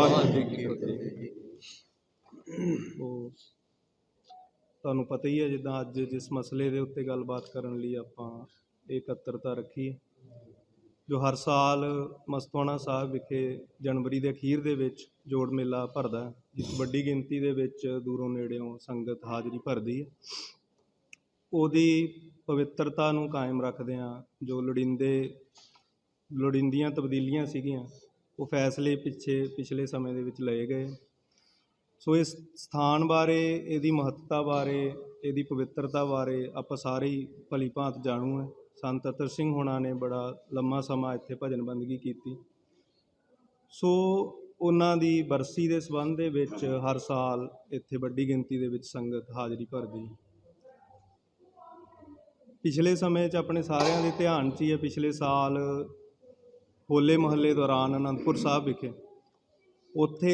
ਵਾਹਿਗੁਰੂ ਜੀ ਕੀ ਫਤਿਹ। ਉਹ ਤੁਹਾਨੂੰ ਪਤਾ ਹੀ ਹੈ, ਜਿੱਦਾਂ ਅੱਜ ਜਿਸ ਮਸਲੇ ਦੇ ਉੱਤੇ ਗੱਲਬਾਤ ਕਰਨ ਲਈ ਆਪਾਂ ਇਕੱਤਰਤਾ ਰੱਖੀ ਜੋ ਹਰ ਸਾਲ ਮਸਤਵਾਣਾ ਸਾਹਿਬ ਵਿਖੇ ਜਨਵਰੀ ਦੇ ਅਖੀਰ ਦੇ ਵਿੱਚ ਜੋੜ ਮੇਲਾ ਭਰਦਾ ਜਿਸ ਵੱਡੀ ਗਿਣਤੀ ਦੇ ਵਿੱਚ ਦੂਰੋਂ ਨੇੜਿਓਂ ਸੰਗਤ ਹਾਜ਼ਰੀ ਭਰਦੀ ਹੈ। ਉਹਦੀ ਪਵਿੱਤਰਤਾ ਨੂੰ ਕਾਇਮ ਰੱਖਦਿਆਂ ਜੋ ਲੋੜੀਂਦੇ, ਲੋੜੀਂਦੀਆਂ ਤਬਦੀਲੀਆਂ ਸੀਗੀਆਂ ਉਹ ਫੈਸਲੇ ਪਿੱਛੇ, ਪਿਛਲੇ ਸਮੇਂ ਦੇ ਵਿੱਚ ਲਏ ਗਏ। ਸੋ ਇਸ ਸਥਾਨ ਬਾਰੇ, ਇਹਦੀ ਮਹੱਤਤਾ ਬਾਰੇ, ਇਹਦੀ ਪਵਿੱਤਰਤਾ ਬਾਰੇ ਆਪਾਂ ਸਾਰੇ ਹੀ ਭਲੀ ਭਾਂਤ ਜਾਣੂ ਹੈ। ਸੰਤ ਅਤਰ ਸਿੰਘ ਹੋਣਾ ਨੇ ਬੜਾ ਲੰਮਾ ਸਮਾਂ ਇੱਥੇ ਭਜਨ ਬੰਦਗੀ ਕੀਤੀ। ਸੋ ਉਹਨਾਂ ਦੀ ਬਰਸੀ ਦੇ ਸੰਬੰਧ ਦੇ ਵਿੱਚ ਹਰ ਸਾਲ ਇੱਥੇ ਵੱਡੀ ਗਿਣਤੀ ਦੇ ਵਿੱਚ ਸੰਗਤ ਹਾਜ਼ਰੀ ਭਰਦੀ ਪਿਛਲੇ ਸਮੇਂ 'ਚ ਆਪਣੇ ਸਾਰਿਆਂ ਦੇ ਧਿਆਨ 'ਚ ਹੀ ਹੈ। ਪਿਛਲੇ ਸਾਲ ਹੋਲੇ ਮਹੱਲੇ ਦੌਰਾਨ ਅਨੰਦਪੁਰ ਸਾਹਿਬ ਵਿਖੇ, ਉੱਥੇ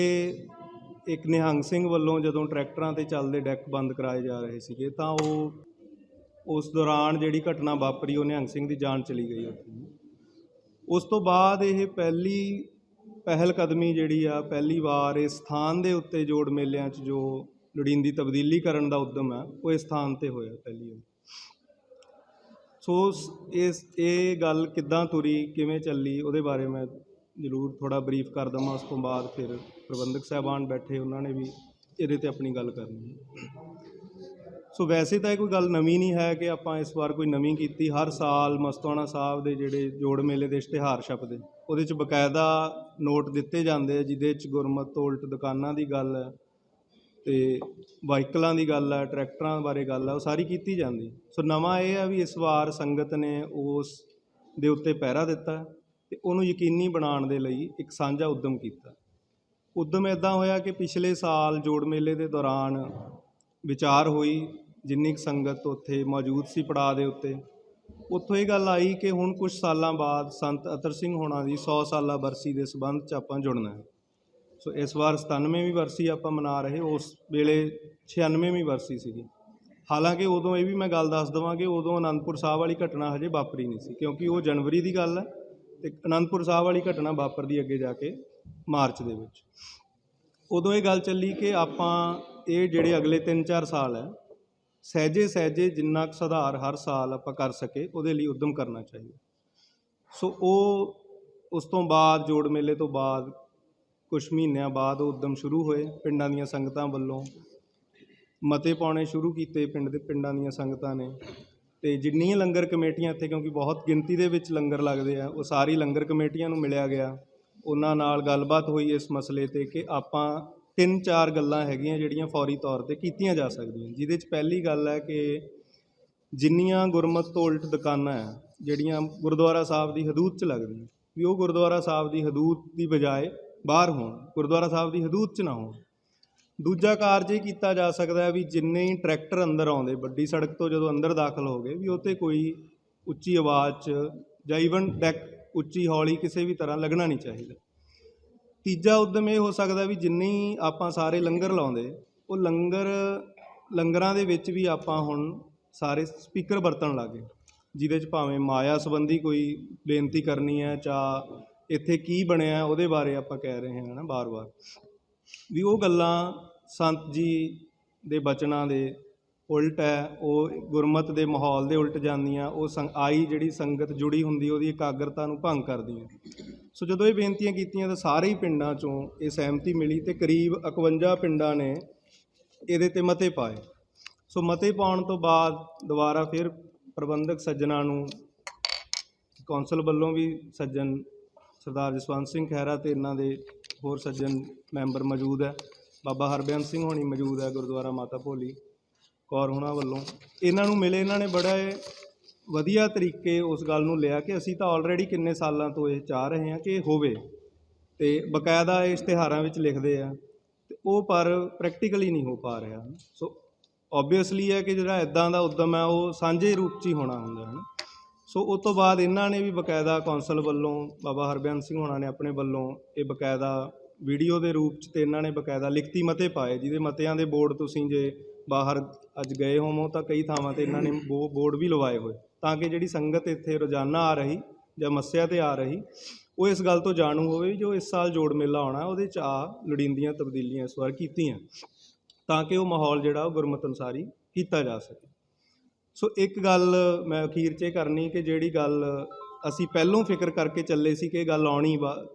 ਇੱਕ ਨਿਹੰਗ ਸਿੰਘ ਵੱਲੋਂ ਜਦੋਂ ਟਰੈਕਟਰਾਂ ਤੇ ਚੱਲਦੇ ਡੈਕ ਬੰਦ ਕਰਾਏ ਜਾ ਰਹੇ ਸੀਗੇ, ਤਾਂ ਉਹ ਉਸ ਦੌਰਾਨ ਜਿਹੜੀ ਘਟਨਾ ਵਾਪਰੀ, ਉਹ ਨਿਹੰਗ ਸਿੰਘ ਦੀ ਜਾਨ ਚਲੀ ਗਈ ਉੱਥੇ। ਉਸ ਤੋਂ ਬਾਅਦ ਇਹ ਪਹਿਲੀ ਪਹਿਲ ਕਦਮੀ ਜਿਹੜੀ ਆ, ਪਹਿਲੀ ਵਾਰ ਇਸ ਸਥਾਨ ਦੇ ਉੱਤੇ ਜੋੜ ਮੇਲਿਆਂ 'ਚ ਜੋ ਲੋੜੀਂਦੀ ਤਬਦੀਲੀ ਕਰਨ ਦਾ ਉਦਮ ਹੈ ਉਹ ਇਸ ਸਥਾਨ ਤੇ ਹੋਇਆ ਪਹਿਲੀ ਵਾਰ। ਸੋ ਇਸ, ਇਹ ਗੱਲ ਕਿੱਦਾਂ ਤੁਰੀ, ਕਿਵੇਂ ਚੱਲੀ, ਉਹਦੇ ਬਾਰੇ ਮੈਂ ਜ਼ਰੂਰ ਥੋੜਾ ਬਰੀਫ ਕਰ ਦਵਾਂ, ਉਸ ਤੋਂ ਬਾਅਦ ਫਿਰ ਪ੍ਰਬੰਧਕ ਸਾਹਿਬਾਨ ਬੈਠੇ, ਉਹਨਾਂ ਨੇ ਵੀ ਇਹਦੇ ਤੇ ਆਪਣੀ ਗੱਲ ਕਰਨੀ ਸੋ ਵੈਸੇ ਤਾਂ ਇਹ ਕੋਈ ਗੱਲ ਨਵੀਂ ਨਹੀਂ ਹੈ ਕਿ ਆਪਾਂ ਇਸ ਵਾਰ ਕੋਈ ਨਵੀਂ ਕੀਤੀ, ਹਰ ਸਾਲ ਮਸਤਵਾਣਾ ਸਾਹਿਬ ਦੇ ਜਿਹੜੇ ਜੋੜ ਮੇਲੇ ਦੇ ਇਸ਼ਤਿਹਾਰ ਛਪਦੇ, ਉਹਦੇ 'ਚ ਬਕਾਇਦਾ ਨੋਟ ਦਿੱਤੇ ਜਾਂਦੇ ਆ, ਜਿਹਦੇ 'ਚ ਗੁਰਮਤ ਤੋਂ ਉਲਟ ਦੁਕਾਨਾਂ ਦੀ ਗੱਲ ਹੈ। ਤੇ ਵਾਹੀਕਲਾਂ ਦੀ ਗੱਲ ਆ, ਟਰੈਕਟਰਾਂ ਬਾਰੇ ਗੱਲ ਆ, ਉਹ ਸਾਰੀ ਕੀਤੀ ਜਾਂਦੀ। ਸੋ ਨਵਾਂ ਇਹ ਆ ਵੀ ਇਸ ਵਾਰ ਸੰਗਤ ਨੇ ਉਸ ਦੇ ਉੱਤੇ ਪਹਿਰਾ ਦਿੱਤਾ ਤੇ ਉਹਨੂੰ ਯਕੀਨੀ ਬਣਾਉਣ ਦੇ ਲਈ ਇੱਕ ਸਾਂਝਾ ਉਦਮ ਕੀਤਾ। ਉਦਮ ਇਦਾਂ ਹੋਇਆ ਕਿ ਪਿਛਲੇ ਸਾਲ ਜੋੜ ਮੇਲੇ ਦੇ ਦੌਰਾਨ ਵਿਚਾਰ ਹੋਈ, ਜਿੰਨੀ ਕੁ ਸੰਗਤ ਉੱਥੇ ਮੌਜੂਦ ਸੀ ਪੜਾਅ ਦੇ ਉੱਤੇ, ਉੱਥੋਂ ਇਹ ਗੱਲ ਆਈ ਕਿ ਹੁਣ ਕੁਝ ਸਾਲਾਂ ਬਾਅਦ ਸੰਤ ਅਤਰ ਸਿੰਘ ਹੋਣਾ ਦੀ 100 ਸਾਲਾ ਬਰਸੀ ਦੇ ਸਬੰਧ 'ਚ ਆਪਾਂ ਜੁੜਨਾ ਹੈ। ਸੋ, ਇਸ ਵਾਰ 97ਵੀਂ ਵਰਸੀ ਆਪਾਂ ਮਨਾ ਰਹੇ, ਉਸ ਵੇਲੇ 96ਵੀਂ ਵਰਸੀ ਸੀਗੀ। ਹਾਲਾਂਕਿ ਉਦੋਂ ਇਹ ਵੀ ਮੈਂ ਗੱਲ ਦੱਸ ਦਵਾਂ ਕਿ ਉਦੋਂ ਅਨੰਦਪੁਰ ਸਾਹਿਬ ਵਾਲੀ ਘਟਨਾ ਹਜੇ ਵਾਪਰੀ ਨਹੀਂ ਸੀ, ਕਿਉਂਕਿ ਉਹ ਜਨਵਰੀ ਦੀ ਗੱਲ ਹੈ ਤੇ ਅਨੰਦਪੁਰ ਸਾਹਿਬ ਵਾਲੀ ਘਟਨਾ ਵਾਪਰਦੀ ਅੱਗੇ ਜਾ ਕੇ ਮਾਰਚ ਦੇ ਵਿੱਚ। ਉਦੋਂ ਇਹ ਗੱਲ ਚੱਲੀ ਕਿ ਆਪਾਂ ਇਹ ਜਿਹੜੇ ਅਗਲੇ 3-4 ਸਾਲ ਹੈ, ਸਹਿਜੇ ਸਹਿਜੇ ਜਿੰਨਾ ਕੁ ਸੁਧਾਰ ਹਰ ਸਾਲ ਆਪਾਂ ਕਰ ਸਕੇ, ਉਹਦੇ ਲਈ ਉਦਮ ਕਰਨਾ ਚਾਹੀਦਾ। ਸੋ ਉਹ ਉਸ ਤੋਂ ਬਾਅਦ ਜੋੜ ਮੇਲੇ ਤੋਂ ਬਾਅਦ ਕੁਝ ਮਹੀਨਿਆਂ ਬਾਅਦ ਉਹ ਉਦਮ ਸ਼ੁਰੂ ਹੋਏ ਪਿੰਡਾਂ ਦੀਆਂ ਸੰਗਤਾਂ ਵੱਲੋਂ। ਮਤੇ ਪਾਉਣੇ ਸ਼ੁਰੂ ਕੀਤੇ ਪਿੰਡ ਦੇ ਪਿੰਡਾਂ ਦੀਆਂ ਸੰਗਤਾਂ ਨੇ। ਤੇ ਜਿੰਨੀਆਂ ਲੰਗਰ ਕਮੇਟੀਆਂ ਇੱਥੇ ਕਿਉਂਕਿ ਬਹੁਤ ਗਿਣਤੀ ਦੇ ਵਿੱਚ ਲੰਗਰ ਲੱਗਦੇ ਆ, ਉਹ ਸਾਰੀ ਲੰਗਰ ਕਮੇਟੀਆਂ ਨੂੰ ਮਿਲਿਆ ਗਿਆ। ਉਹਨਾਂ ਨਾਲ ਗੱਲਬਾਤ ਹੋਈ ਇਸ ਮਸਲੇ ਤੇ ਕਿ ਆਪਾਂ ਤਿੰਨ ਚਾਰ ਗੱਲਾਂ ਹੈਗੀਆਂ ਜਿਹੜੀਆਂ ਫੌਰੀ ਤੌਰ ਤੇ ਕੀਤੀਆਂ ਜਾ ਸਕਦੀਆਂ। ਜਿਹਦੇ 'ਚ ਪਹਿਲੀ ਗੱਲ ਹੈ ਕਿ ਜਿੰਨੀਆਂ ਗੁਰਮਤ ਤੋਂ ਉਲਟ ਦੁਕਾਨਾਂ ਹੈ ਜਿਹੜੀਆਂ ਗੁਰਦੁਆਰਾ ਸਾਹਿਬ ਦੀ ਹਦੂਦ 'ਚ ਲੱਗਦੀਆਂ, ਵੀ ਉਹ ਗੁਰਦੁਆਰਾ ਸਾਹਿਬ ਦੀ ਹਦੂਦ ਦੀ ਬਜਾਏ ਬਾਹਰ ਹੋਣ, ਗੁਰਦੁਆਰਾ ਸਾਹਿਬ ਦੀ ਹਦੂਦ 'ਚ ਨਾ ਹੋਣ। ਦੂਜਾ ਕਾਰਜ ਇਹ ਕੀਤਾ ਜਾ ਸਕਦਾ ਹੈ ਵੀ ਜਿੰਨੇ ਹੀ ਟਰੈਕਟਰ ਅੰਦਰ ਆਉਂਦੇ, ਵੱਡੀ ਸੜਕ ਤੋਂ ਜਦੋਂ ਅੰਦਰ ਦਾਖਲ ਹੋ ਗਏ, ਵੀ ਉੱਤੇ ਕੋਈ ਉੱਚੀ ਆਵਾਜ਼ 'ਚ ਜਾਂ ਈਵਨ ਡੈਕ ਉੱਚੀ ਹੌਲੀ ਕਿਸੇ ਵੀ ਤਰ੍ਹਾਂ ਲੱਗਣਾ ਨਹੀਂ ਚਾਹੀਦਾ। ਤੀਜਾ ਉਦਮ ਇਹ ਹੋ ਸਕਦਾ ਵੀ ਜਿੰਨੇ ਹੀ ਆਪਾਂ ਸਾਰੇ ਲੰਗਰ ਲਾਉਂਦੇ, ਉਹ ਲੰਗਰ, ਲੰਗਰਾਂ ਦੇ ਵਿੱਚ ਵੀ ਆਪਾਂ ਹੁਣ ਸਾਰੇ ਸਪੀਕਰ ਵਰਤਣ ਲੱਗੇ ਜਿਹਦੇ 'ਚ ਭਾਵੇਂ ਮਾਇਆ ਸੰਬੰਧੀ ਕੋਈ ਬੇਨਤੀ ਕਰਨੀ ਹੈ ਜਾਂ ਇੱਥੇ ਕੀ ਬਣਿਆ ਉਹਦੇ ਬਾਰੇ ਆਪਾਂ ਕਹਿ ਰਹੇ ਹਾਂ ਨਾ ਬਾਰ-ਬਾਰ। ਵੀ ਉਹ ਗੱਲਾਂ ਸੰਤ ਜੀ ਦੇ ਬਚਨਾਂ ਦੇ ਉਲਟ ਹੈ, ਉਹ ਗੁਰਮਤ ਦੇ ਮਾਹੌਲ ਦੇ ਉਲਟ ਜਾਂਦੀਆਂ, ਉਹ ਸੰਗ, ਆਈ ਜਿਹੜੀ ਸੰਗਤ ਜੁੜੀ ਹੁੰਦੀ, ਉਹਦੀ ਇਕਾਗਰਤਾ ਨੂੰ ਭੰਗ ਕਰਦੀਆਂ। ਸੋ ਜਦੋਂ ਇਹ ਬੇਨਤੀਆਂ ਕੀਤੀਆਂ ਤਾਂ ਸਾਰੇ ਹੀ ਪਿੰਡਾਂ ਚੋਂ ਇਹ ਸਹਿਮਤੀ ਮਿਲੀ ਤੇ ਕਰੀਬ 51 ਪਿੰਡਾਂ ਨੇ ਇਹਦੇ ਤੇ ਮਤੇ ਪਾਏ। ਸੋ ਮਤੇ ਪਾਉਣ ਤੋਂ ਬਾਅਦ ਦੁਬਾਰਾ ਫਿਰ ਪ੍ਰਬੰਧਕ ਸੱਜਣਾ ਨੂੰ, ਕੌਂਸਲ ਵੱਲੋਂ ਵੀ ਸੱਜਣ ਸਰਦਾਰ ਜਸਵੰਤ ਸਿੰਘ ਖਹਿਰਾ ਤੇ ਇਹਨਾਂ ਦੇ ਹੋਰ ਸੱਜਣ ਮੈਂਬਰ ਮੌਜੂਦ ਹੈ। ਬਾਬਾ ਹਰਬਿਆਨ ਸਿੰਘ ਹੋਣੀ ਮੌਜੂਦ ਹੈ ਗੁਰਦੁਆਰਾ ਮਾਤਾ ਭੋਲੀ ਕੌਰ ਹੋਣਾ ਵੱਲੋਂ। ਇਹਨਾਂ ਨੂੰ ਮਿਲੇ, ਇਹਨਾਂ ਨੇ ਬੜਾ ਇਹ ਵਧੀਆ ਤਰੀਕੇ ਉਸ ਗੱਲ ਨੂੰ ਲਿਆ ਕਿ ਅਸੀਂ ਤਾਂ ਆਲਰੇਡੀ ਕਿੰਨੇ ਸਾਲਾਂ ਤੋਂ ਇਹ ਚਾਹ ਰਹੇ ਹਾਂ ਕਿ ਹੋਵੇ ਤੇ ਬਕਾਇਦਾ ਇਹ ਇਸ਼ਤਿਹਾਰਾਂ ਵਿੱਚ ਲਿਖਦੇ ਆ ਤੇ ਉਹ ਪਰ ਪ੍ਰੈਕਟੀਕਲੀ ਨਹੀਂ ਹੋ ਪਾ ਰਿਹਾ। ਸੋ ਆਬਵੀਅਸਲੀ ਹੈ ਕਿ ਜਿਹੜਾ ਇਦਾਂ ਦਾ ਉਦਮ ਹੈ, ਉਹ ਸਾਂਝੇ ਰੂਪ 'ਚ ਹੀ ਹੋਣਾ ਹੁੰਦਾ ਹੈ ਨਾ। ਸੋ ਉਸ ਤੋਂ ਬਾਅਦ ਇਹਨਾਂ ਨੇ ਵੀ ਬਕਾਇਦਾ ਕੌਂਸਲ ਵੱਲੋਂ ਬਾਬਾ ਹਰਬਿਆਨ ਸਿੰਘ ਹੋਣਾ ਨੇ ਆਪਣੇ ਵੱਲੋਂ ਇਹ ਬਕਾਇਦਾ ਵੀਡੀਓ ਦੇ ਰੂਪ 'ਚ ਤੇ ਇਹਨਾਂ ਨੇ ਬਕਾਇਦਾ ਲਿਖਤੀ ਮਤੇ ਪਾਏ, ਜਿਹਦੇ ਮਤਿਆਂ ਦੇ ਬੋਰਡ ਤੁਸੀਂ ਜੇ ਬਾਹਰ ਅੱਜ ਗਏ ਹੋਵੋ ਤਾਂ ਕਈ ਥਾਵਾਂ ਤੇ ਇਹਨਾਂ ਨੇ ਬੋ- ਬੋਰਡ ਵੀ ਲਵਾਏ ਹੋਏ, ਤਾਂ ਕਿ ਜਿਹੜੀ ਸੰਗਤ ਇੱਥੇ ਰੋਜ਼ਾਨਾ ਆ ਰਹੀ ਜਾਂ ਮੱਸਿਆ ਤੇ ਆ ਰਹੀ, ਉਹ ਇਸ ਗੱਲ ਤੋਂ ਜਾਣੂ ਹੋਵੇ ਵੀ ਜੋ ਇਸ ਸਾਲ ਜੋੜ ਮੇਲਾ ਆਉਣਾ, ਉਹਦੇ 'ਚ ਆ ਲੋੜੀਂਦੀਆਂ ਤਬਦੀਲੀਆਂ ਇਸ ਵਾਰ ਕੀਤੀਆਂ, ਤਾਂ ਕਿ ਉਹ ਮਾਹੌਲ ਜਿਹੜਾ ਉਹ ਗੁਰਮਤ ਅਨੁਸਾਰੀ ਕੀਤਾ ਜਾ ਸਕੇ। ਸੋ ਇੱਕ ਗੱਲ ਮੈਂ ਅਖੀਰ 'ਚ ਇਹ ਕਰਨੀ ਕਿ ਜਿਹੜੀ ਗੱਲ ਅਸੀਂ ਪਹਿਲੋਂ ਫਿਕਰ ਕਰਕੇ ਚੱਲੇ ਸੀ ਕਿ ਇਹ ਗੱਲ ਆਉਣੀ ਵਾ,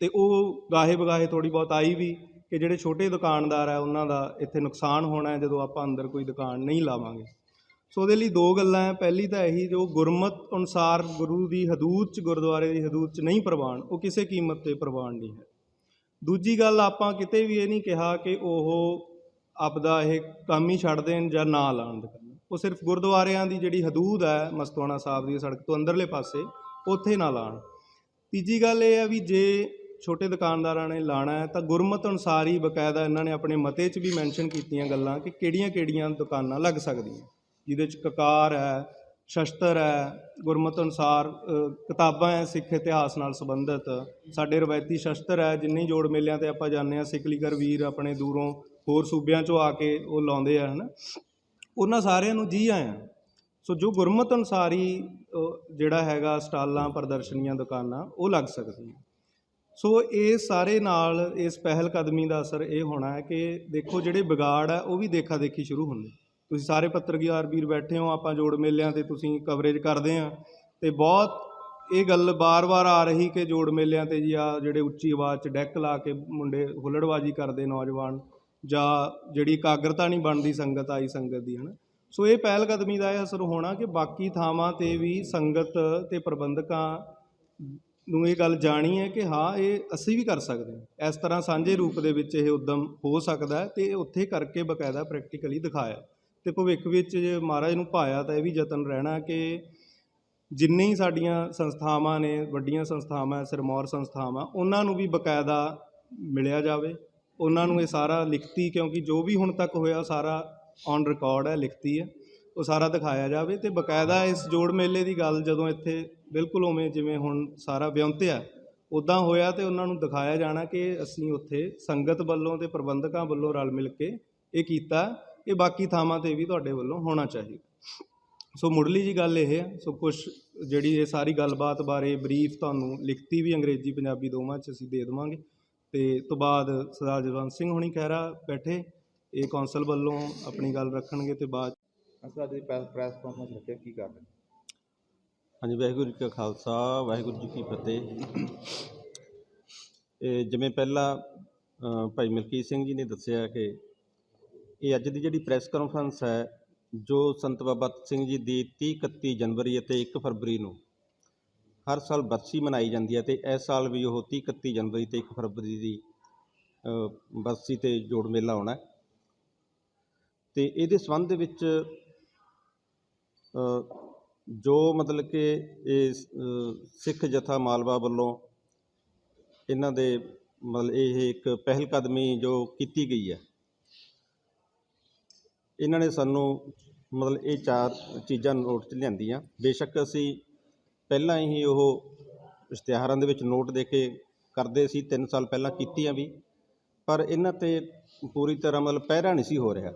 ਤੇ ਉਹ ਗਾਹੇ ਬਗਾਹੇ ਥੋੜੀ ਬਹੁਤ ਆਈ ਵੀ ਕਿ ਜਿਹੜੇ ਛੋਟੇ ਦੁਕਾਨਦਾਰ ਆ, ਉਹਨਾਂ ਦਾ ਇੱਥੇ ਨੁਕਸਾਨ ਹੋਣਾ ਜਦੋਂ ਆਪਾਂ ਅੰਦਰ ਕੋਈ ਦੁਕਾਨ ਨਹੀਂ ਲਾਵਾਂਗੇ। ਸੋ ਉਹਦੇ ਲਈ ਦੋ ਗੱਲਾਂ ਹੈ। ਪਹਿਲੀ ਤਾਂ ਇਹੀ ਜੋ ਗੁਰਮਤ ਅਨੁਸਾਰ ਗੁਰੂ ਦੀ ਹਦੂਦ 'ਚ, ਗੁਰਦੁਆਰੇ ਦੀ ਹਦੂਦ 'ਚ ਨਹੀਂ ਪ੍ਰਵਾਨ, ਉਹ ਕਿਸੇ ਕੀਮਤ ਤੇ ਪ੍ਰਵਾਨ ਨਹੀਂ ਹੈ। ਦੂਜੀ ਗੱਲ ਆਪਾਂ ਕਿਤੇ ਵੀ ਇਹ ਨਹੀਂ ਕਿਹਾ ਕਿ ਉਹ ਆਪਦਾ ਇਹ ਕੰਮ ਹੀ ਛੱਡ ਦੇਣ ਜਾਂ ਨਾ ਲਾਣ ਦੁਕਾਨ ਉਹ ਸਿਰਫ ਗੁਰਦੁਆਰਿਆਂ ਦੀ ਜਿਹੜੀ ਹਦੂਦ ਹੈ ਮਸਤਵਾਣਾ ਸਾਹਿਬ ਦੀ ਸੜਕ ਤੋਂ ਅੰਦਰਲੇ ਪਾਸੇ, ਉੱਥੇ ਨਾ ਲਾਣ। ਤੀਜੀ ਗੱਲ ਇਹ ਹੈ ਵੀ ਜੇ ਛੋਟੇ ਦੁਕਾਨਦਾਰਾਂ ਨੇ ਲਾਣਾ ਹੈ, ਤਾਂ ਗੁਰਮਤ ਅਨੁਸਾਰ ਹੀ ਬਕਾਇਦਾ ਇਹਨਾਂ ਨੇ ਆਪਣੇ ਮਤੇ 'ਚ ਵੀ ਮੈਂਸ਼ਨ ਕੀਤੀਆਂ ਗੱਲਾਂ ਕਿ ਕਿਹੜੀਆਂ-ਕਿਹੜੀਆਂ ਦੁਕਾਨਾਂ ਲੱਗ ਸਕਦੀਆਂ। ਜਿਹਦੇ 'ਚ ਕਕਾਰ ਹੈ, ਸ਼ਸਤਰ ਹੈ, ਗੁਰਮਤ ਅਨੁਸਾਰ ਕਿਤਾਬਾਂ ਹੈ, ਸਿੱਖ ਇਤਿਹਾਸ ਨਾਲ ਸੰਬੰਧਿਤ। ਸਾਡੇ ਰਵਾਇਤੀ ਸ਼ਸਤਰ ਹੈ, ਜਿੰਨੀ ਜੋੜ ਮੇਲਿਆਂ ਤੇ ਆਪਾਂ ਜਾਂਦੇ ਹਾਂ ਸਿੱਖਲੀਗਰ ਵੀਰ ਆਪਣੇ ਦੂਰੋਂ ਹੋਰ ਸੂਬਿਆਂ 'ਚੋਂ ਆ ਕੇ ਉਹ ਲਾਉਂਦੇ ਆ, ਹਨਾ? ਉਹਨਾਂ ਸਾਰਿਆਂ ਨੂੰ ਜੀ ਆਇਆਂ। ਸੋ ਜੋ ਗੁਰਮਤ ਅਨੁਸਾਰ ਹੀ ਜਿਹੜਾ ਹੈਗਾ ਸਟਾਲਾਂ, ਪ੍ਰਦਰਸ਼ਨੀਆਂ, ਦੁਕਾਨਾਂ, ਉਹ ਲੱਗ ਸਕਦੀਆਂ। ਸੋ ਇਹ ਸਾਰੇ ਨਾਲ ਇਸ ਪਹਿਲ ਕਦਮੀ ਦਾ ਅਸਰ ਇਹ ਹੋਣਾ ਹੈ ਕਿ ਦੇਖੋ ਜਿਹੜੇ ਵਿਗਾੜ ਹੈ, ਉਹ ਵੀ ਦੇਖਾ ਦੇਖੀ ਸ਼ੁਰੂ ਹੁੰਦੇ। ਤੁਸੀਂ ਸਾਰੇ ਪੱਤਰਕਾਰ ਵੀਰ ਬੈਠੇ ਹੋ, ਆਪਾਂ ਜੋੜ ਮੇਲਿਆਂ ਤੇ ਤੁਸੀਂ ਕਵਰੇਜ ਕਰਦੇ ਆ ਤੇ ਬਹੁਤ ਇਹ ਗੱਲ ਬਾਰ-ਬਾਰ ਆ ਰਹੀ ਕਿ ਜੋੜ ਮੇਲਿਆਂ ਤੇ ਜੀ ਆ ਜਿਹੜੇ ਉੱਚੀ ਆਵਾਜ਼ 'ਚ ਡੈਕ ਲਾ ਕੇ ਮੁੰਡੇ ਹੁੱਲੜਬਾਜੀ ਕਰਦੇ ਨੌਜਵਾਨ। ਜਾਂ ਜਿਹੜੀ ਇਕਾਗਰਤਾ ਨਹੀਂ ਬਣਦੀ ਸੰਗਤ ਆਈ ਸੰਗਤ ਦੀ, ਹਨਾ? ਸੋ ਇਹ ਪਹਿਲ ਕਦਮੀ ਦਾ ਇਹ ਅਸਰ ਹੋਣਾ ਕਿ ਬਾਕੀ ਥਾਵਾਂ ਤੇ ਵੀ ਸੰਗਤ ਤੇ ਪ੍ਰਬੰਧਕਾਂ ਨੂੰ ਇਹ ਗੱਲ ਜਾਣੀ ਹੈ ਕਿ ਹਾਂ, ਇਹ ਅਸੀਂ ਵੀ ਕਰ ਸਕਦੇ ਹਾਂ। ਇਸ ਤਰ੍ਹਾਂ ਸਾਂਝੇ ਰੂਪ ਦੇ ਵਿੱਚ ਇਹ ਉਦਮ ਹੋ ਸਕਦਾ ਹੈ ਤੇ ਉੱਥੇ ਕਰਕੇ ਬਕਾਇਦਾ ਪ੍ਰੈਕਟੀਕਲੀ ਦਿਖਾਇਆ। ਤੇ ਭਵਿੱਖ ਵਿੱਚ ਜੇ ਮਹਾਰਾਜ ਨੂੰ ਪਾਇਆ ਤਾਂ ਇਹ ਵੀ ਯਤਨ ਰਹਿਣਾ ਕਿ ਜਿੰਨੇ ਹੀ ਸਾਡੀਆਂ ਸੰਸਥਾਵਾਂ ਨੇ, ਵੱਡੀਆਂ ਸੰਸਥਾਵਾਂ, ਸਿਰਮੌਰ ਸੰਸਥਾਵਾਂ, ਉਹਨਾਂ ਨੂੰ ਵੀ ਬਕਾਇਦਾ ਮਿਲਿਆ ਜਾਵੇ। ਉਹਨਾਂ ਨੂੰ ਇਹ ਸਾਰਾ ਲਿਖਤੀ, ਕਿਉਂਕਿ ਜੋ ਵੀ ਹੁਣ ਤੱਕ ਹੋਇਆ ਸਾਰਾ ਔਨ ਰਿਕਾਰਡ ਹੈ, ਲਿਖਤੀ ਹੈ। ਉਹ ਸਾਰਾ ਦਿਖਾਇਆ ਜਾਵੇ ਤੇ ਬਕਾਇਦਾ ਇਸ ਜੋੜ ਮੇਲੇ ਦੀ ਗੱਲ ਜਦੋਂ ਇੱਥੇ ਬਿਲਕੁਲ ਉਵੇਂ ਜਿਵੇਂ ਹੁਣ ਸਾਰਾ ਵਿਉਂਤਿਆ ਉਦਾਂ ਹੋਇਆ ਤੇ ਉਹਨਾਂ ਨੂੰ ਦਿਖਾਇਆ ਜਾਣਾ ਕਿ ਅਸੀਂ ਉੱਥੇ ਸੰਗਤ ਵੱਲੋਂ ਤੇ ਪ੍ਰਬੰਧਕਾਂ ਵੱਲੋਂ ਰਲ ਮਿਲ ਕੇ ਇਹ ਕੀਤਾ, ਇਹ ਬਾਕੀ ਥਾਵਾਂ ਤੇ ਵੀ ਤੁਹਾਡੇ ਵੱਲੋਂ ਹੋਣਾ ਚਾਹੀਦਾ। ਸੋ ਮੁੱਢਲੀ ਜੀ ਗੱਲ ਇਹ ਹੈ, ਸੋ ਕੁਝ ਜਿਹੜੀ ਇਹ ਸਾਰੀ ਗੱਲਬਾਤ ਬਾਰੇ ਬਰੀਫ ਤੁਹਾਨੂੰ ਲਿਖਤੀ ਵੀ ਅੰਗਰੇਜ਼ੀ ਪੰਜਾਬੀ ਦੋਵਾਂ 'ਚ ਅਸੀਂ ਦੇ ਦੇਵਾਂਗੇ। ਤੇ ਤੋਂ ਬਾਅਦ ਸਰਦਾਰ ਜਸਵੰਤ ਸਿੰਘ ਹੁਣੀ ਖਹਿਰਾ ਬੈਠੇ ਇਹ ਕੌਂਸਲ ਵੱਲੋਂ ਆਪਣੀ ਗੱਲ ਰੱਖਣਗੇ ਤੇ ਬਾਅਦ ਅਸਲ ਦੀ ਪ੍ਰੈਸ ਪ੍ਰੈਸ ਕਾਨਫਰੰਸ ਰੱਖਿਆ ਕੀ ਕਰ ਰਹੇ? ਹਾਂਜੀ ਵਾਹਿਗੁਰੂ ਜੀ ਕਾ ਖਾਲਸਾ ਵਾਹਿਗੁਰੂ ਜੀ ਕੀ ਫਤਿਹ। ਇਹ ਜਿਵੇਂ ਪਹਿਲਾਂ ਭਾਈ ਮਲਕੀਤ ਸਿੰਘ ਜੀ ਨੇ ਦੱਸਿਆ ਕਿ ਇਹ ਅੱਜ ਦੀ ਜਿਹੜੀ ਪ੍ਰੈਸ ਕਾਨਫਰੰਸ ਹੈ ਜੋ ਸੰਤ ਬਾਬਾ ਸਿੰਘ ਜੀ ਦੀ 30 31 ਜਨਵਰੀ ਅਤੇ 1 ਫਰਵਰੀ ਨੂੰ ਹਰ ਸਾਲ ਬਰਸੀ ਮਨਾਈ ਜਾਂਦੀ ਹੈ ਤੇ ਇਸ ਸਾਲ ਵੀ ਉਹ 30 31 ਜਨਵਰੀ ਤੇ 1 ਫਰਵਰੀ ਦੀ ਬਰਸੀ ਤੇ ਜੋੜ ਮੇਲਾ ਆਉਣਾ ਹੈ। ਤੇ ਇਹਦੇ ਸੰਬੰਧ ਦੇ ਵਿੱਚ ਜੋ ਮਤਲਬ ਕਿ ਇਹ ਸਿੱਖ ਜਥਾ ਮਾਲਵਾ ਵੱਲੋਂ ਇਹਨਾਂ ਦੇ ਮਤਲਬ ਇਹ ਇੱਕ ਪਹਿਲ ਕਦਮੀ ਜੋ ਕੀਤੀ ਗਈ ਹੈ, ਇਹਨਾਂ ਨੇ ਸਾਨੂੰ ਮਤਲਬ ਇਹ ਚਾਰ ਚੀਜ਼ਾਂ ਨੋਟ 'ਚ ਲਿਆਂਦੀਆਂ ਬੇਸ਼ੱਕ ਅਸੀਂ ਪਹਿਲਾਂ ਹੀ ਉਹ ਇਸ਼ਤਿਹਾਰਾਂ ਦੇ ਵਿੱਚ ਨੋਟ ਦੇ ਕੇ ਕਰਦੇ ਸੀ 3 ਸਾਲ ਪਹਿਲਾਂ ਕੀਤੀਆਂ ਵੀ, ਪਰ ਇਹਨਾਂ ਤੇ ਪੂਰੀ ਤਰ੍ਹਾਂ ਮਤਲਬ ਪਹਿਰਾ ਨਹੀਂ ਸੀ ਹੋ ਰਿਹਾ।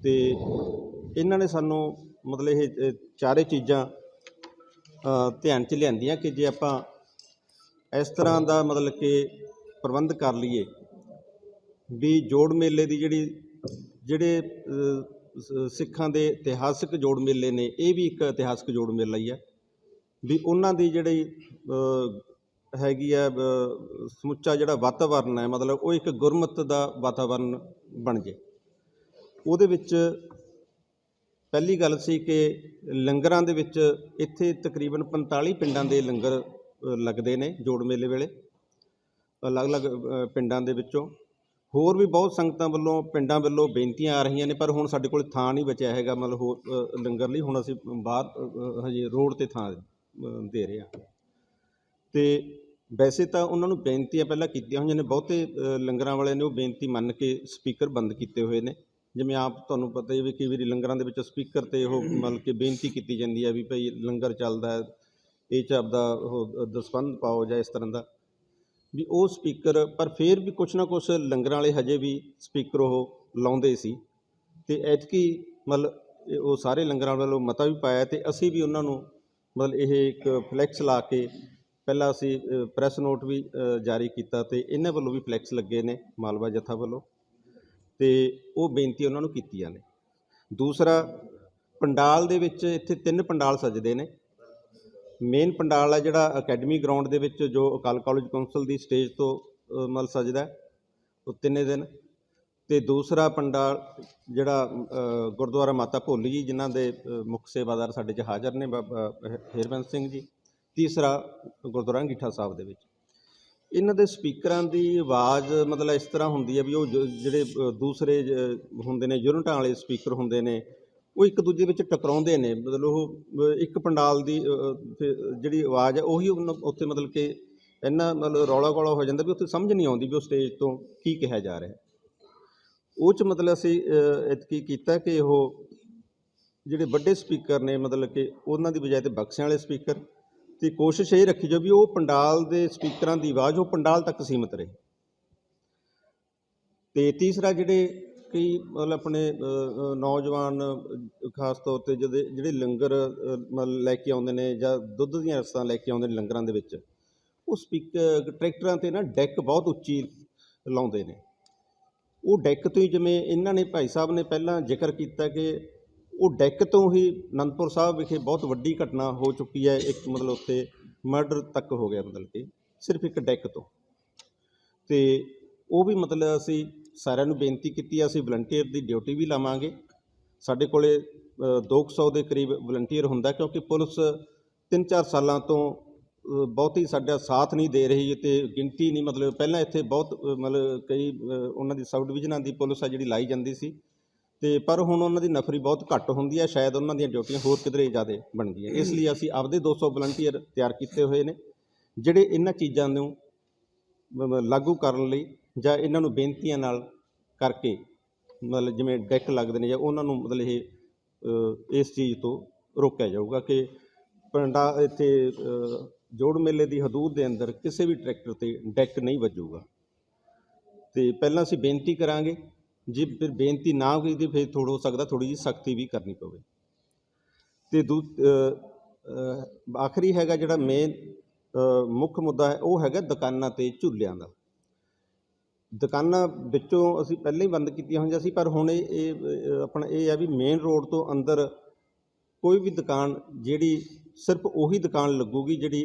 ਤੇ ਇਹਨਾਂ ਨੇ ਸਾਨੂੰ ਮਤਲਬ ਇਹ ਇਹ ਚਾਰੇ ਚੀਜ਼ਾਂ ਧਿਆਨ 'ਚ ਲਿਆਂਦੀਆਂ ਕਿ ਜੇ ਆਪਾਂ ਇਸ ਤਰ੍ਹਾਂ ਦਾ ਮਤਲਬ ਕਿ ਪ੍ਰਬੰਧ ਕਰ ਲਈਏ ਵੀ ਜੋੜ ਮੇਲੇ ਦੀ ਜਿਹੜੀ, ਜਿਹੜੇ ਸਿੱਖਾਂ ਦੇ ਇਤਿਹਾਸਕ ਜੋੜ ਮੇਲੇ ਨੇ, ਇਹ ਵੀ ਇੱਕ ਇਤਿਹਾਸਕ ਜੋੜ ਮੇਲਾ ਹੀ ਹੈ। ਵੀ ਉਹਨਾਂ ਦੀ ਜਿਹੜੀ ਹੈਗੀ ਹੈ ਸਮੁੱਚਾ ਜਿਹੜਾ ਵਾਤਾਵਰਨ ਹੈ, ਮਤਲਬ ਉਹ ਇੱਕ ਗੁਰਮਤ ਦਾ ਵਾਤਾਵਰਨ ਬਣ ਜੇ। ਉਹਦੇ ਵਿੱਚ ਪਹਿਲੀ ਗੱਲ ਸੀ ਕਿ ਲੰਗਰਾਂ ਦੇ ਵਿੱਚ ਇੱਥੇ ਤਕਰੀਬਨ 45 ਪਿੰਡਾਂ ਦੇ ਲੰਗਰ ਲੱਗਦੇ ਨੇ ਜੋੜ ਮੇਲੇ ਵੇਲੇ। ਅਲੱਗ-ਅਲੱਗ ਪਿੰਡਾਂ ਦੇ ਵਿੱਚੋਂ। ਹੋਰ ਵੀ ਬਹੁਤ ਸੰਗਤਾਂ ਵੱਲੋਂ, ਪਿੰਡਾਂ ਵੱਲੋਂ ਬੇਨਤੀਆਂ ਆ ਰਹੀਆਂ ਨੇ, ਪਰ ਹੁਣ ਸਾਡੇ ਕੋਲ ਥਾਂ ਨਹੀਂ ਬਚਿਆ ਹੈਗਾ, ਮਤਲਬ ਹੋਰ ਲੰਗਰ ਲਈ, ਹੁਣ ਅਸੀਂ ਬਾਹਰ ਹਜੇ ਰੋਡ ਤੇ ਥਾਂ ਦੇ ਰਹੇ ਹਾਂ। ਤੇ ਵੈਸੇ ਤਾਂ ਉਹਨਾਂ ਨੂੰ ਬੇਨਤੀਆਂ ਪਹਿਲਾਂ ਕੀਤੀਆਂ ਹੋਈਆਂ ਨੇ, ਬਹੁਤੇ ਲੰਗਰਾਂ ਵਾਲਿਆਂ ਨੇ ਉਹ ਬੇਨਤੀ ਮੰਨ ਕੇ ਸਪੀਕਰ ਬੰਦ ਕੀਤੇ ਹੋਏ ਨੇ। ਜਿਵੇਂ ਆਪ ਤੁਹਾਨੂੰ ਪਤਾ ਹੀ ਵੀ ਕਈ ਵਾਰੀ ਲੰਗਰਾਂ ਦੇ ਵਿੱਚ ਸਪੀਕਰ ਤੇ ਉਹ ਮਤਲਬ ਕਿ ਬੇਨਤੀ ਕੀਤੀ ਜਾਂਦੀ ਹੈ ਵੀ ਭਈ ਲੰਗਰ ਚੱਲਦਾ ਇਹ 'ਚ ਆਪਦਾ ਉਹ ਦਸਵੰਧ ਪਾਓ ਜਾਂ ਇਸ ਤਰ੍ਹਾਂ ਦਾ। ਵੀ ਉਹ ਸਪੀਕਰ, ਪਰ ਫਿਰ ਵੀ ਕੁਛ ਨਾ ਕੁਛ ਲੰਗਰਾਂ ਵਾਲੇ ਹਜੇ ਵੀ ਸਪੀਕਰ ਉਹ ਲਾਉਂਦੇ ਸੀ। ਤੇ ਐਤਕੀ ਮਤਲਬ ਉਹ ਸਾਰੇ ਲੰਗਰਾਂ ਵੱਲੋਂ ਮਤਾ ਵੀ ਪਾਇਆ ਤੇ ਅਸੀਂ ਵੀ ਉਹਨਾਂ ਨੂੰ ਮਤਲਬ ਇਹ ਇੱਕ ਫਲੈਕਸ ਲਾ ਕੇ ਪਹਿਲਾਂ ਅਸੀਂ ਪ੍ਰੈਸ ਨੋਟ ਵੀ ਜਾਰੀ ਕੀਤਾ ਤੇ ਇਹਨਾਂ ਵੱਲੋਂ ਵੀ ਫਲੈਕਸ ਲੱਗੇ ਨੇ ਮਾਲਵਾ ਜਥਾ ਵੱਲੋਂ। ਤੇ ਉਹ ਬੇਨਤੀ ਉਹਨਾਂ ਨੂੰ ਕੀਤੀਆਂ ਨੇ। ਦੂਸਰਾ, ਪੰਡਾਲ ਦੇ ਵਿੱਚ ਇੱਥੇ ਤਿੰਨ ਪੰਡਾਲ ਸਜਦੇ ਨੇ। ਮੇਨ ਪੰਡਾਲ ਆ ਜਿਹੜਾ ਅਕੈਡਮੀ ਗਰਾਊਂਡ ਦੇ ਵਿੱਚ ਜੋ ਅਕਾਲ ਕਾਲਜ ਕੌਂਸਲ ਦੀ ਸਟੇਜ ਤੋਂ ਅ, ਮਤਲਬ ਸਜਦਾ ਉਹ ਤਿੰਨੇ ਦਿਨ। ਤੇ ਦੂਸਰਾ ਪੰਡਾਲ ਜਿਹੜਾ ਗੁਰਦੁਆਰਾ ਮਾਤਾ ਭੋਲੀ ਜੀ ਜਿਨ੍ਹਾਂ ਦੇ ਮੁੱਖ ਸੇਵਾਦਾਰ ਸਾਡੇ 'ਚ ਹਾਜ਼ਰ ਨੇ ਬਾਬਾ ਹੇਰਬੰਸ ਸਿੰਘ ਜੀ। ਤੀਸਰਾ ਗੁਰਦੁਆਰਾ ਗੀਠਾ ਸਾਹਿਬ ਦੇ ਵਿੱਚ। ਇਹਨਾਂ ਦੇ ਸਪੀਕਰਾਂ ਦੀ ਆਵਾਜ਼ ਮਤਲਬ ਇਸ ਤਰ੍ਹਾਂ ਹੁੰਦੀ ਹੈ ਵੀ ਉਹ ਜ- ਜਿਹੜੇ ਦੂਸਰੇ ਹੁੰਦੇ ਨੇ ਯੂਨਿਟਾਂ ਵਾਲੇ ਸਪੀਕਰ ਹੁੰਦੇ ਨੇ ਉਹ ਇੱਕ ਦੂਜੇ ਵਿੱਚ ਟਕਰਾਉਂਦੇ ਨੇ ਮਤਲਬ ਉਹ ਇੱਕ ਪੰਡਾਲ ਦੀ ਫਿਰ ਜਿਹੜੀ ਆਵਾਜ਼ ਹੈ ਉਹੀ ਉਹਨਾਂ- ਉੱਥੇ ਮਤਲਬ ਕਿ ਇੰਨਾ ਮਤਲਬ ਰੌਲਾ ਗੋਲਾ ਹੋ ਜਾਂਦਾ ਵੀ ਉੱਥੇ ਸਮਝ ਨਹੀਂ ਆਉਂਦੀ ਵੀ ਉਹ ਸਟੇਜ ਤੋਂ ਕੀ ਕਿਹਾ ਜਾ ਰਿਹਾ। ਉਹ ਚ ਮਤਲਬ ਅਸੀਂ ਅ, ਐਤਕੀ ਕੀਤਾ ਕਿ ਉਹ ਜਿਹੜੇ ਵੱਡੇ ਸਪੀਕਰ ਨੇ ਮਤਲਬ ਕਿ ਉਹਨਾਂ ਦੀ ਬਜਾਏ ਤੇ ਬਕਸਿਆਂ ਵਾਲੇ ਸਪੀਕਰ ਤੇ ਕੋਸ਼ਿਸ਼ ਇਹ ਰੱਖੀ ਜੋ ਵੀ ਉਹ ਪੰਡਾਲ ਦੇ ਸਪੀਕਰਾਂ ਦੀ ਆਵਾਜ਼ ਉਹ ਪੰਡਾਲ ਤੱਕ ਸੀਮਤ ਰਹੇ। ਤੇ ਤੀਸਰਾ ਜਿਹੜੇ ਕਈ ਮਤਲਬ ਆਪਣੇ ਨੌਜਵਾਨ ਖਾਸ ਤੌਰ ਤੇ ਜਿਹੜੇ ਜਿਹੜੇ ਲੰਗਰ ਅ, ਮਤਲਬ ਲੈ ਕੇ ਆਉਂਦੇ ਨੇ ਜਾਂ ਦੁੱਧ ਦੀਆਂ ਰਸਾਂ ਲੈ ਕੇ ਆਉਂਦੇ ਨੇ ਲੰਗਰਾਂ ਦੇ ਵਿੱਚ ਉਹ ਸਪੀਕ ਟਰੈਕਟਰਾਂ ਤੇ ਨਾ ਡੈਕ ਬਹੁਤ ਉੱਚੀ ਲਾਉਂਦੇ ਨੇ। ਉਹ ਡੈਕ ਤੋਂ ਹੀ ਜਿਵੇਂ ਇਹਨਾਂ ਨੇ ਭਾਈ ਸਾਹਿਬ ਨੇ ਪਹਿਲਾਂ ਜ਼ਿਕਰ ਕੀਤਾ ਕਿ ਉਹ ਡੈਕ ਤੋਂ ਹੀ ਅਨੰਦਪੁਰ ਸਾਹਿਬ ਵਿਖੇ ਬਹੁਤ ਵੱਡੀ ਘਟਨਾ ਹੋ ਚੁੱਕੀ ਹੈ ਇੱਕ ਮਤਲਬ ਉੱਥੇ ਮਰਡਰ ਤੱਕ ਹੋ ਗਿਆ ਮਤਲਬ ਕਿ ਸਿਰਫ ਇੱਕ ਡੈਕ ਤੋਂ। ਤੇ ਉਹ ਵੀ ਮਤਲਬ ਅਸੀਂ ਸਾਰਿਆਂ ਨੂੰ ਬੇਨਤੀ ਕੀਤੀ ਹੈ ਅਸੀਂ ਵਲੰਟੀਅਰ ਦੀ ਡਿਊਟੀ ਵੀ ਲਾਵਾਂਗੇ। ਸਾਡੇ ਕੋਲੇ ਅ, 200 ਦੇ ਕਰੀਬ ਵਲੰਟੀਅਰ ਹੁੰਦਾ ਕਿਉਂਕਿ ਪੁਲਿਸ 3-4 ਸਾਲਾਂ ਤੋਂ ਅ, ਬਹੁਤੀ ਸਾਡਾ ਸਾਥ ਨਹੀਂ ਦੇ ਰਹੀ ਤੇ ਗਿਣਤੀ ਨਹੀਂ ਮਤਲਬ ਪਹਿਲਾਂ ਇੱਥੇ ਬਹੁਤ ਮਤਲਬ ਕਈ ਉਹਨਾਂ ਦੀ ਸਬ ਡਿਵੀਜ਼ਨਾਂ ਦੀ ਪੁਲਿਸ ਆ ਜਿਹੜੀ ਲਾਈ ਜਾਂਦੀ ਸੀ। ਤੇ ਪਰ ਹੁਣ ਉਹਨਾਂ ਦੀ ਨਫਰੀ ਬਹੁਤ ਘੱਟ ਹੁੰਦੀ ਹੈ ਸ਼ਾਇਦ ਉਹਨਾਂ ਦੀਆਂ ਡਿਊਟੀਆਂ ਹੋਰ ਕਿਧਰੇ ਜ਼ਿਆਦਾ ਬਣਦੀਆਂ ਇਸ ਲਈ ਅਸੀਂ ਆਪਦੇ 200 ਵਲੰਟੀਅਰ ਤਿਆਰ ਕੀਤੇ ਹੋਏ ਨੇ ਜਿਹੜੇ ਇਹਨਾਂ ਚੀਜ਼ਾਂ ਨੂੰ ਲਾਗੂ ਕਰਨ ਲਈ ਜਾਂ ਇਹਨਾਂ ਨੂੰ ਬੇਨਤੀਆਂ ਨਾਲ ਕਰਕੇ, ਮਤਲਬ ਜਿਵੇਂ ਡੈਕ ਲੱਗਦੇ ਨੇ ਜਾਂ ਉਹਨਾਂ ਨੂੰ ਮਤਲਬ ਇਹ ਇਸ ਚੀਜ਼ ਤੋਂ ਰੋਕਿਆ ਜਾਊਗਾ ਕਿ ਪਿੰਡਾਂ ਇੱਥੇ ਜੋੜ ਮੇਲੇ ਦੀ ਹਦੂਦ ਦੇ ਅੰਦਰ ਕਿਸੇ ਵੀ ਟਰੈਕਟਰ ਤੇ ਡੈਕ ਨਹੀਂ ਵੱਜੂਗਾ। ਤੇ ਪਹਿਲਾਂ ਅਸੀਂ ਬੇਨਤੀ ਕਰਾਂਗੇ, ਜੇ ਫਿਰ ਬੇਨਤੀ ਨਾ ਕੀਤੀ ਫਿਰ ਥੋੜ੍ਹਾ ਹੋ ਸਕਦਾ ਥੋੜੀ ਜਿਹੀ ਸਖਤੀ ਵੀ ਕਰਨੀ ਪਵੇ। ਤੇ ਦੂ ਆਖਰੀ ਹੈਗਾ ਜਿਹੜਾ ਮੇਨ ਮੁੱਖ ਮੁੱਦਾ ਹੈ, ਉਹ ਹੈਗਾ ਦੁਕਾਨਾਂ ਤੇ ਝੂਲਿਆਂ ਦਾ। ਦੁਕਾਨਾਂ ਵਿੱਚੋਂ ਅਸੀਂ ਪਹਿਲਾਂ ਹੀ ਬੰਦ ਕੀਤੀਆਂ ਹੋਈਆਂ ਸੀ, ਪਰ ਹੁਣ ਇਹ ਇਹ ਆਪਣਾ ਇਹ ਹੈ ਵੀ ਮੇਨ ਰੋਡ ਤੋਂ ਅੰਦਰ ਕੋਈ ਵੀ ਦੁਕਾਨ ਜਿਹੜੀ ਸਿਰਫ ਉਹੀ ਦੁਕਾਨ ਲੱਗੂਗੀ ਜਿਹੜੀ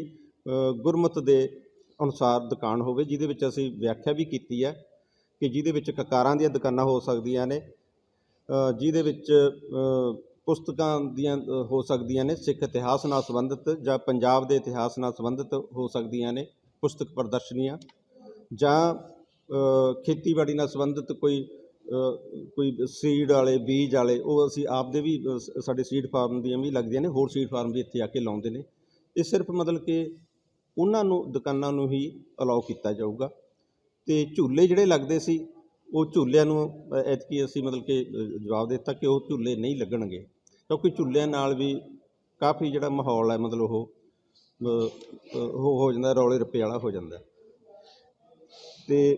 ਗੁਰਮਤ ਦੇ ਅਨੁਸਾਰ ਦੁਕਾਨ ਹੋਵੇ, ਜਿਹਦੇ ਵਿੱਚ ਅਸੀਂ ਵਿਆਖਿਆ ਵੀ ਕੀਤੀ ਹੈ ਕਿ ਜਿਹਦੇ ਵਿੱਚ ਕਕਾਰਾਂ ਦੀਆਂ ਦੁਕਾਨਾਂ ਹੋ ਸਕਦੀਆਂ ਨੇ ਜਿਹਦੇ ਵਿੱਚ ਪੁਸਤਕਾਂ ਦੀਆਂ ਹੋ ਸਕਦੀਆਂ ਨੇ, ਸਿੱਖ ਇਤਿਹਾਸ ਨਾਲ ਸੰਬੰਧਿਤ ਜਾਂ ਪੰਜਾਬ ਦੇ ਇਤਿਹਾਸ ਨਾਲ ਸੰਬੰਧਿਤ ਹੋ ਸਕਦੀਆਂ ਨੇ ਪੁਸਤਕ ਪ੍ਰਦਰਸ਼ਨੀਆਂ, ਜਾਂ ਖੇਤੀਬਾੜੀ ਨਾਲ ਸੰਬੰਧਿਤ ਕੋਈ ਕੋਈ ਸੀਡ ਵਾਲੇ ਬੀਜ ਵਾਲੇ ਉਹ ਅਸੀਂ ਆਪਦੇ ਵੀ ਸਾਡੇ ਸੀਡ ਫਾਰਮ ਦੀਆਂ ਵੀ ਲੱਗਦੀਆਂ ਨੇ ਹੋਰ ਸੀਡ ਫਾਰਮ ਵੀ ਇੱਥੇ ਆ ਕੇ ਲਾਉਂਦੇ ਨੇ। ਇਹ ਸਿਰਫ ਮਤਲਬ ਕਿ ਉਹਨਾਂ ਨੂੰ ਦੁਕਾਨਾਂ ਨੂੰ ਹੀ ਅਲਾਉ ਕੀਤਾ ਜਾਊਗਾ। ਤੇ ਝੂਲੇ ਜਿਹੜੇ ਲੱਗਦੇ ਸੀ ਉਹ ਝੂਲਿਆਂ ਨੂੰ ਅ, ਐਤਕੀ ਅਸੀਂ ਮਤਲਬ ਕਿ ਜਵਾਬ ਦਿੱਤਾ ਕਿ ਉਹ ਝੂਲੇ ਨਹੀਂ ਲੱਗਣਗੇ। ਕਿਉਂਕਿ ਝੂਲਿਆਂ ਨਾਲ ਵੀ ਕਾਫੀ ਜਿਹੜਾ ਮਾਹੌਲ ਹੈ ਮਤਲਬ ਉਹ ਉਹ ਹੋ ਜਾਂਦਾ ਰੌਲੇ ਰੱਪੇ ਵਾਲਾ ਹੋ ਜਾਂਦਾ। ਤੇ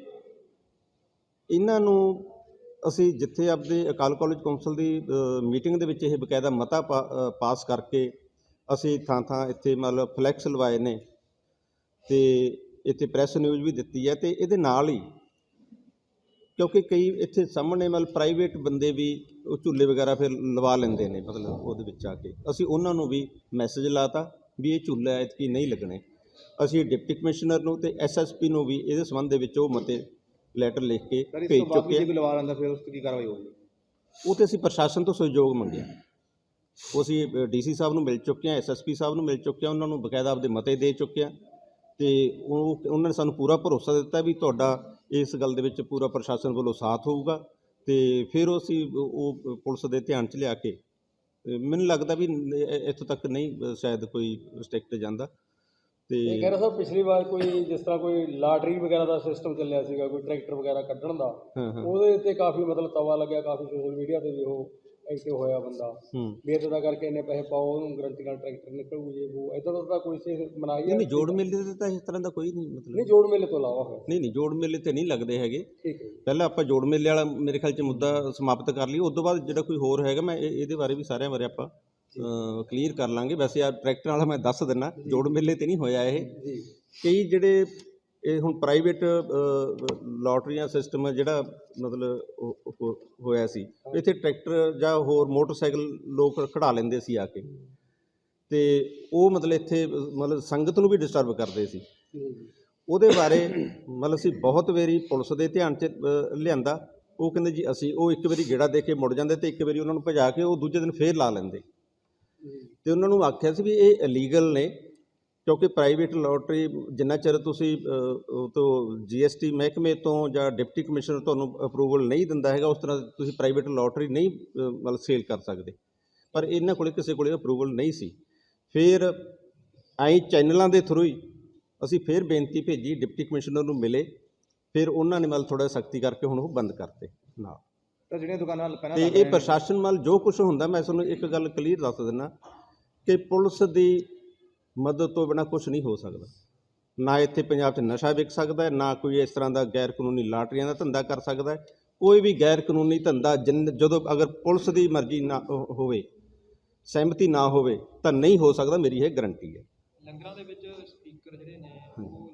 ਇਹਨਾਂ ਨੂੰ ਅਸੀਂ ਜਿੱਥੇ ਆਪਦੇ ਅਕਾਲ ਕਾਲਜ ਕੌਂਸਲ ਦੀ ਮੀਟਿੰਗ ਦੇ ਵਿੱਚ ਇਹ ਬਕਾਇਦਾ ਮਤਾ ਪਾਸ ਕਰਕੇ ਅਸੀਂ ਥਾਂ ਥਾਂ ਇੱਥੇ ਮਤਲਬ ਫਲੈਕਸ ਲਵਾਏ ਨੇ ਤੇ ਇੱਥੇ ਪ੍ਰੈਸ ਨਿਊਜ਼ ਵੀ ਦਿੱਤੀ ਹੈ ਤੇ ਇਹਦੇ ਨਾਲ ਹੀ ਕਿਉਂਕਿ ਕਈ ਇੱਥੇ ਸਾਹਮਣੇ ਮਤਲਬ ਪ੍ਰਾਈਵੇਟ ਬੰਦੇ ਵੀ ਉਹ ਝੂਲੇ ਵਗੈਰਾ ਫਿਰ ਲਵਾ ਲੈਂਦੇ ਨੇ ਮਤਲਬ ਉਹਦੇ ਵਿੱਚ ਆ ਕੇ। ਅਸੀਂ ਉਹਨਾਂ ਨੂੰ ਵੀ ਮੈਸੇਜ ਲਾਤਾ ਵੀ ਇਹ ਝੂਲਾ ਐਤਕੀ ਨਹੀਂ ਲੱਗਣੇ। ਅਸੀਂ ਡਿਪਟੀ ਕਮਿਸ਼ਨਰ ਨੂੰ ਤੇ ਐਸਐਸਪੀ ਨੂੰ ਵੀ ਇਹਦੇ ਸੰਬੰਧ ਦੇ ਵਿੱਚ ਉਹ ਮਤੇ ਲੈਟਰ ਲਿਖ ਕੇ ਭੇਜ ਤੋਂ ਚੁੱਕੇ ਜੇ ਲਵਾ ਲੈਂਦਾ ਫਿਰ ਉਸ ਤੇ ਕੀ ਕਾਰਵਾਈ ਹੋਊਗੀ? ਉਹ ਤੇ ਅਸੀਂ ਪ੍ਰਸ਼ਾਸਨ ਤੋਂ ਸਹਿਯੋਗ ਮੰਗਿਆ। ਉਹ ਅਸੀਂ ਡੀਸੀ ਸਾਹਿਬ ਨੂੰ ਮਿਲ ਚੁੱਕੇ ਹਾਂ ਐਸਐਸਪੀ ਸਾਹਿਬ ਨੂੰ ਮਿਲ ਚੁੱਕੇ ਹਾਂ ਉਹਨਾਂ ਨੂੰ ਬਕਾਇਦਾ ਆਪਦੇ ਮਤੇ ਦੇ ਚੁੱਕੇ ਹਾਂ ਤੇ ਉਹ ਉਹਨਾਂ ਨੇ ਸਾਨੂੰ ਪੂਰਾ ਭਰੋਸਾ ਦਿੱਤਾ ਵੀ ਤੁਹਾਡਾ ਇਸ ਗੱਲ ਦੇ ਵਿੱਚ ਪੂਰਾ ਪ੍ਰਸ਼ਾਸਨ ਵੱਲੋਂ ਸਾਥ ਹੋਊਗਾ। ਤੇ ਫਿਰ ਉਹ ਅਸੀਂ ਉਹ ਪੁਲਿਸ ਦੇ ਧਿਆਨ 'ਚ ਲਿਆ ਕੇ ਤੇ ਮੈਨੂੰ ਲੱਗਦਾ ਵੀ ਇੱਥੋਂ ਤੱਕ ਨਹੀਂ ਸ਼ਾਇਦ ਕੋਈ ਸਟ੍ਰਿਕਟ ਜਾਂਦਾ। ਤੇ ਇਹ ਕਹਿ ਰਿਹਾ ਸਰ ਪਿਛਲੀ ਵਾਰ ਕੋਈ ਜਿਸ ਤਰ੍ਹਾਂ ਕੋਈ ਲਾਟਰੀ ਵਗੈਰਾ ਦਾ ਸਿਸਟਮ ਚੱਲਿਆ ਸੀਗਾ ਕੋਈ ਟਰੈਕਟਰ ਵਗੈਰਾ ਕੱਢਣ ਦਾ ਉਹਦੇ ਤੇ ਕਾਫੀ ਮਤਲਬ ਤਵਾ ਲੱਗਿਆ ਕਾਫੀ ਸੋਸ਼ਲ ਮੀਡੀਆ ਤੇ ਵੀ ਉਹ ਐਕਟਿਵ ਹੋਇਆ ਬੰਦਾ। ਵੀ ਇੱਦਾਂ ਦਾ ਕਰਕੇ ਇੰਨੇ ਪੈਸੇ ਪਾਓ ਉਹਨੂੰ ਗਰੰਟੀ ਨਾਲ ਟਰੈਕਟਰ ਨਿਕਲੂ ਜੇ ਉਹ ਇਦਾਂ ਦਾ ਤਾਂ ਕੋਈ ਸੀ ਮਨਾਈ ਨਹੀਂ ਜੋੜ ਮੇਲੇ ਤੇ ਤਾਂ ਇਸ ਤਰ੍ਹਾਂ ਦਾ ਕੋਈ ਨਹੀਂ ਮਤਲਬ। ਨਹੀਂ ਜੋੜ ਮੇਲੇ ਤੋਂ ਇਲਾਵਾ ਹੋਇਆ ਨਹੀਂ ਨਹੀਂ ਜੋੜ ਮੇਲੇ ਤੇ ਨਹੀਂ ਲੱਗਦੇ ਹੈਗੇ। ਪਹਿਲਾਂ ਆਪਾਂ ਜੋੜ ਮੇਲੇ ਵਾਲਾ ਮੇਰੇ ਖਿਆਲ 'ਚ ਮੁੱਦਾ ਸਮਾਪਤ ਕਰ ਲਈ ਉਸ ਤੋਂ ਬਾਅਦ ਜਿਹੜਾ ਕੋਈ ਹੋਰ ਹੈਗਾ ਮੈਂ ਇਹ- ਇਹਦੇ ਬਾਰੇ ਵੀ ਸਾਰਿਆਂ ਬਾਰੇ ਆਪਾਂ ਕਲੀਅਰ ਕਰ ਲਾਂਗੇ। ਵੈਸੇ ਆ ਟਰੈਕਟਰ ਵਾਲਾ ਮੈਂ ਦੱਸ ਦਿੰਨਾ ਜੋੜ ਮੇਲੇ ਤੇ ਨਹੀਂ ਹੋਇਆ ਇਹ। ਕਈ ਜਿਹੜੇ ਇਹ ਹੁਣ ਪ੍ਰਾਈਵੇਟ ਲੋਟਰੀਆਂ ਸਿਸਟਮ ਜਿਹੜਾ ਮਤਲਬ ਹੋਇਆ ਸੀ ਇੱਥੇ ਟਰੈਕਟਰ ਜਾਂ ਹੋਰ ਮੋਟਰਸਾਈਕਲ ਲੋਕ ਖੜਾ ਲੈਂਦੇ ਸੀ ਆ ਕੇ। ਤੇ ਉਹ ਮਤਲਬ ਇੱਥੇ ਮਤਲਬ ਸੰਗਤ ਨੂੰ ਵੀ ਡਿਸਟਰਬ ਕਰਦੇ ਸੀ। ਉਹਦੇ ਬਾਰੇ ਮਤਲਬ ਅਸੀਂ ਬਹੁਤ ਵਾਰੀ ਪੁਲਿਸ ਦੇ ਧਿਆਨ 'ਚ ਲਿਆਂਦਾ। ਉਹ ਕਹਿੰਦੇ ਜੀ ਅਸੀਂ ਉਹ ਇੱਕ ਵਾਰੀ ਗੇੜਾ ਦੇ ਕੇ ਮੁੜ ਜਾਂਦੇ ਤੇ ਇੱਕ ਵਾਰੀ ਉਹਨਾਂ ਨੂੰ ਭਜਾ ਕੇ ਉਹ ਦੂਜੇ ਦਿਨ ਫੇਰ ਲਾ ਲੈਂਦੇ। ਤੇ ਉਹਨਾਂ ਨੂੰ ਆਖਿਆ ਸੀ ਵੀ ਇਹ ਇਲੀਗਲ ਨੇ, ਕਿਉਂਕਿ ਪ੍ਰਾਈਵੇਟ ਲੋਟਰੀ ਜਿੰਨਾ ਚਿਰ ਤੁਸੀਂ ਉਹ ਤੋਂ ਜੀਐਸਟੀ ਮਹਿਕਮੇ ਤੋਂ ਜਾਂ ਡਿਪਟੀ ਕਮਿਸ਼ਨਰ ਤੁਹਾਨੂੰ ਅਪਰੂਵਲ ਨਹੀਂ ਦਿੰਦਾ ਹੈਗਾ, ਉਸ ਤਰ੍ਹਾਂ ਤੁਸੀਂ ਪ੍ਰਾਈਵੇਟ ਲੋਟਰੀ ਨਹੀਂ ਮਤਲਬ ਸੇਲ ਕਰ ਸਕਦੇ। ਪਰ ਇਹਨਾਂ ਕੋਲੇ ਕਿਸੇ ਕੋਲੇ ਅਪਰੂਵਲ ਨਹੀਂ ਸੀ। ਫਿਰ ਐਂ ਚੈਨਲਾਂ ਦੇ ਥਰੂ ਹੀ ਅਸੀਂ ਫਿਰ ਬੇਨਤੀ ਭੇਜੀ ਡਿਪਟੀ ਕਮਿਸ਼ਨਰ ਨੂੰ ਮਿਲੇ, ਫਿਰ ਉਹਨਾਂ ਨੇ ਮਤਲਬ ਥੋੜਾ ਸਖਤੀ ਕਰਕੇ ਹੁਣ ਉਹ ਬੰਦ ਕਰਤੇ ਨਾ ਤਾਂ ਜਿਹੜੀਆਂ ਦੁਕਾਨਾਂ ਪਹਿਲਾਂ ਤੇ ਇਹ ਪ੍ਰਸ਼ਾਸਨ ਵੱਲ ਜੋ ਕੁਝ ਹੁੰਦਾ ਮੈਂ ਤੁਹਾਨੂੰ ਇੱਕ ਗੱਲ ਕਲੀਅਰ ਦੱਸ ਦਿੰਦਾ ਕਿ ਪੁਲਿਸ ਦੀ ਮਦਦ ਤੋਂ ਬਿਨਾ ਕੁਝ ਨਹੀਂ ਹੋ ਸਕਦਾ। ਨਾ ਇੱਥੇ ਪੰਜਾਬ 'ਚ ਨਸ਼ਾ ਵਿਕ ਸਕਦਾ ਨਾ ਕੋਈ ਇਸ ਤਰ੍ਹਾਂ ਦਾ ਗੈਰ ਕਾਨੂੰਨੀ ਲਾਟਰੀਆਂ ਦਾ ਧੰਦਾ ਕਰ ਸਕਦਾ ਕੋਈ ਵੀ ਗੈਰ ਕਾਨੂੰਨੀ ਧੰਦਾ ਜਿੰਨ- ਜਦੋਂ ਅਗਰ ਪੁਲਿਸ ਦੀ ਮਰਜ਼ੀ ਨਾ ਹੋ- ਹੋਵੇ ਸਹਿਮਤੀ ਨਾ ਹੋਵੇ ਤਾਂ ਨਹੀਂ ਹੋ ਸਕਦਾ ਮੇਰੀ ਇਹ ਗਰੰਟੀ ਹੈ। ਲੰਗਰਾਂ ਦੇ ਵਿੱਚ ਸਪੀਕਰ ਜਿਹੜੇ ਨੇ।